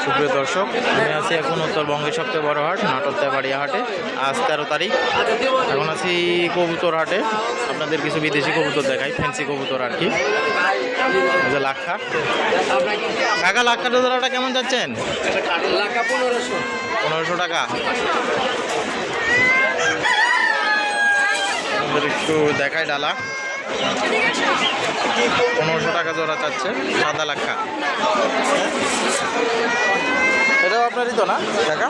সুপ্রিয় দর্শক, আমি আছি এখন উত্তরবঙ্গের সবচেয়ে বড় হাট নাটক তেবাড়িয়া হাটে। আজ তেরো তারিখ। এখন আছি কবুতর হাটে। আপনাদের কিছু বিদেশি কবুতর দেখাই, ফ্যান্সি কবুতর আর কি। যে লাক্ষা। কাকা, লাক্ষা ডোজরাটা কেমন যাচ্ছেন? পনেরোশো টাকা। একটু দেখাই ডালা। পনেরোশো টাকা জোড়া চাচ্ছে সাদা লাক্ষা এটাও আপনারই তো না টাকা?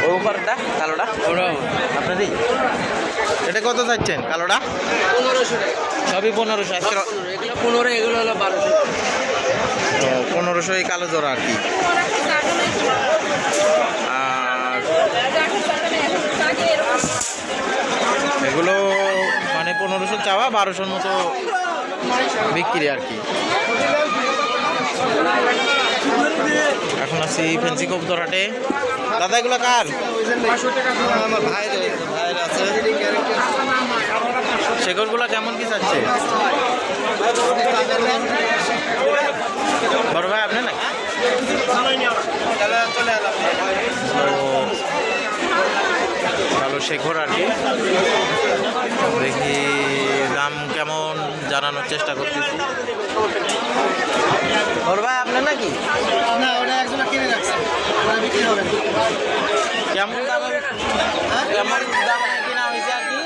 ও উপরটা কালোটা? আপনারই? এটা কত চাচ্ছেন কালোটা? পনেরোশো সবই পনেরোশো পনেরো এগুলো হলো বারোশো পনেরোশো এই কালো জোড়া আর কি। আর এগুলো মানে পনেরোশো চাওয়া, বারোশোর মতো বিক্রি আর কি। এখন আছি ফেন্সি কবুতর হাটে। দাদা, এগুলো কার? আমার ভাইয়ের ভাইয়ের আছে। শেকড়গুলো কেমন কি চাচ্ছে? বড় ভাই আপনি না? ভালো শেখর আর কি। দেখি দাম কেমন জানানোর চেষ্টা করতেছি। বড় ভাই আপনার নাকি? না ওটা একজন কিনে রাখছে। ওটা বিক্রি হবে। কেমন দাম কেমন দাম কিনা হয়েছে আর কি?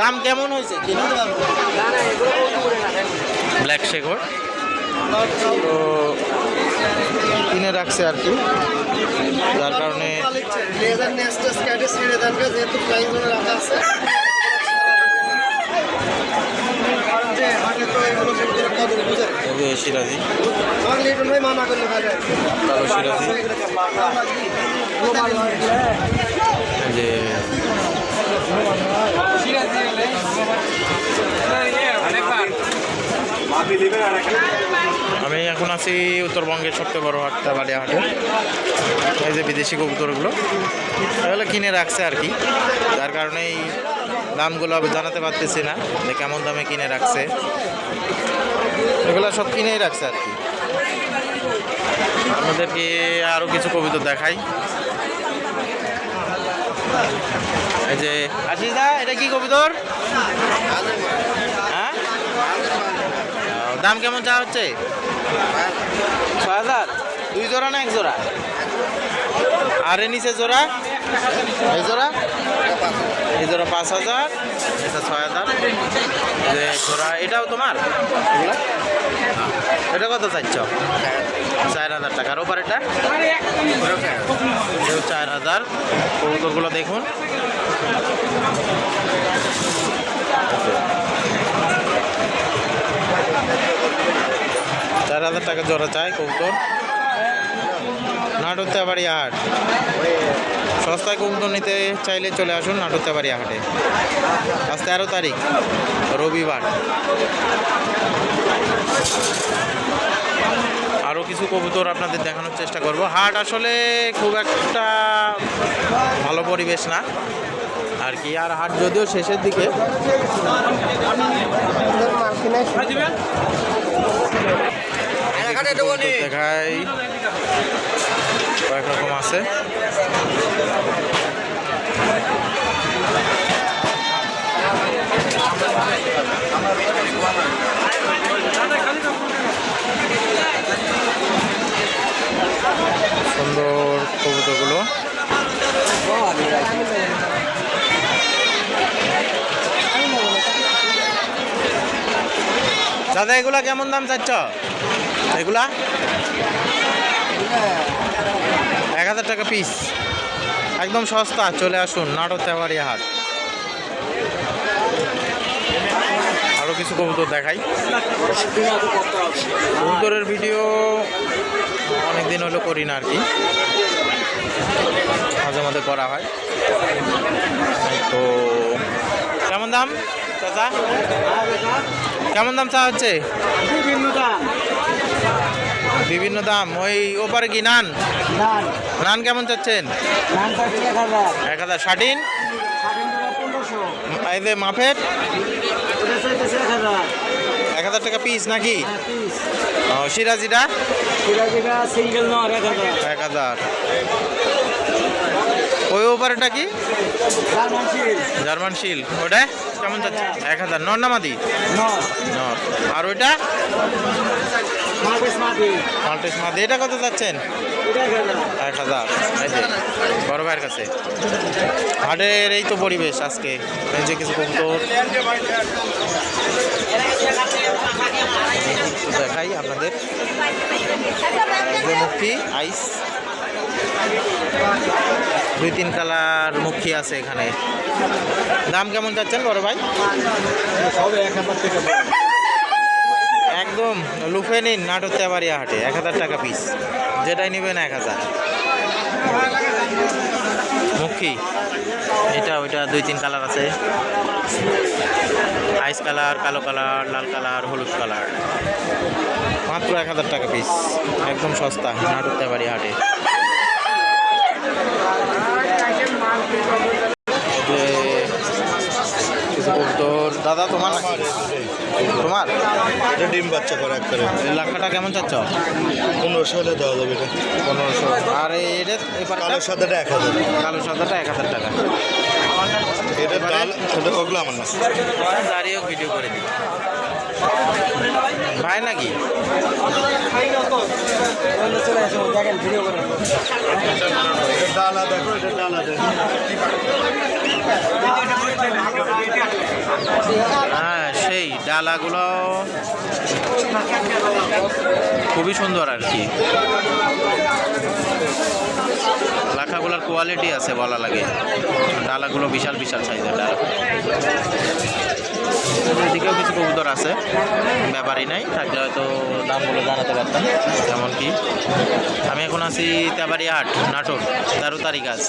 দাম কেমন হয়েছে? কিনা না না এগুলো পনেরো না ব্ল্যাক শেখর। তো কিনে রাখছে আর কি। যার কারণে কারণ যে হাটে আমি এখন আছি উত্তরবঙ্গের সবচেয়ে বড় হাটটা বালিয়া হাটে। এই যে বিদেশি কবুতরগুলো, এগুলো কিনে রাখছে আর কি। যার কারণেই দামগুলো জানাতে পারতেছি না যে কেমন দামে কিনে রাখছে। এগুলো সব কিনেই রাখছে আর কি। আপনাদেরকে আরও কিছু কবিতা দেখাই। এই যে আশিসদা এটা কি কবিতর? হ্যাঁ? দাম কেমন চা হচ্ছে? ছ হাজার? দুই জোড়া না এক জোড়া? আর এ নিচে জোড়া? এই জোড়া? এই জোড়া পাঁচ হাজার, এটা ছয় হাজার। জোড়া, এটাও তোমার? এটা কত চাইছ চার হাজার টাকা। আর ওপার এটা? চার হাজার। কবুতরগুলো দেখুন। চার হাজার টাকা জোড়া চাই কবুতর। নাটুতে বাড়ি হাট সস্তায় কবুতর নিতে চাইলে চলে আসুন নাটুতে হাটে আজ তেরো তারিখ, রবিবার। আরও কিছু কবুতর আপনাদের দেখানোর চেষ্টা করব। হাট আসলে খুব একটা ভালো পরিবেশ না। আর কি, আর হাট যদিও শেষের দিকে। দেখাই। কয়েক রকম আছে। সুন্দর কবুতরগুলো। দাদা এগুলা কেমন দাম চাচ্ছ? এগুলা? এক হাজার টাকা পিস একদম সস্তা, চলে আসুন নাটক তেওয়ারিয়া হাট। আরও কিছু কবুতর দেখাই। কবুতরের ভিডিও অনেক দিন হলো করি না আর কি। মাঝে মাঝে করা হয়। তো, কেমন দাম, চাচা? কেমন দাম চা হচ্ছে? বিভিন্ন দাম ওই ওপারে কি নান? নান। কেমন চাচ্ছেন? এক হাজার। ষাটিন এই যে মাফের এক হাজার। টাকা পিস নাকি? ও সিরাজিটা? সিঙ্গেল এক হাজার। ওই ওপারেটা কি? জার্মান শিল ওটা? কেমন যাচ্ছে এক হাজার। নর নামাদি নর। নর। আর ওইটা? মাল্টেস মাদি। এটা কত যাচ্ছেন? এক হাজার। বড় ভাইয়ের কাছে। হাটের এই তো পরিবেশ আজকে। যে কিছু কবুতর। দেখাই আপনাদের। মুখী আইস দুই তিন কালার মুখী আছে এখানে। দাম কেমন যাচ্ছেন বড় ভাই? সবে এক হাজার টাকা। একদম লুফে নিন নাটক তেবারিয়া হাটে, এক হাজার টাকা পিস যেটাই নেবেন এক হাজার। মুখী, এটা, ওইটা দুই, তিন কালার আছে। আইস কালার কালো কালার লাল কালার হলুদ কালার মাত্র এক হাজার টাকা পিস একদম সস্তা নাটক তেবারিয়া হাটে। দাদা তোমার? তোমার? এটা ডিম বাচ্চা করে এক করে। এই লাখাটা কেমন চাচ্ছ? পনেরোশো হলে দেওয়া যাবে এটা। পনেরোশো। আর এটা কালো সাদাটা এক হাজার। কালো সাদাটা এক হাজার টাকা। এটা ডাল ওগুলো আমার না। দাঁড়িয়েও ভিডিও করে দিই ভাই নাকি চলে আসো দেখেন ভিডিও করে এটা ডালা দেখো এটা ডালা নাকি? হ্যাঁ সেই ডালাগুলো খুবই সুন্দর আর কি। লাখাগুলোর কোয়ালিটি আছে বলা লাগে। ডালাগুলো বিশাল বিশাল সাইজের ডালা। এদিকেও কিছু কবুতর আছে। ব্যাপারই নাই, থাকলে হয়তো দামগুলো জানাতে পারতাম, যেমন কি। আমি এখন আছি তেবারি আট নাটক তেরো তারিখ আজ।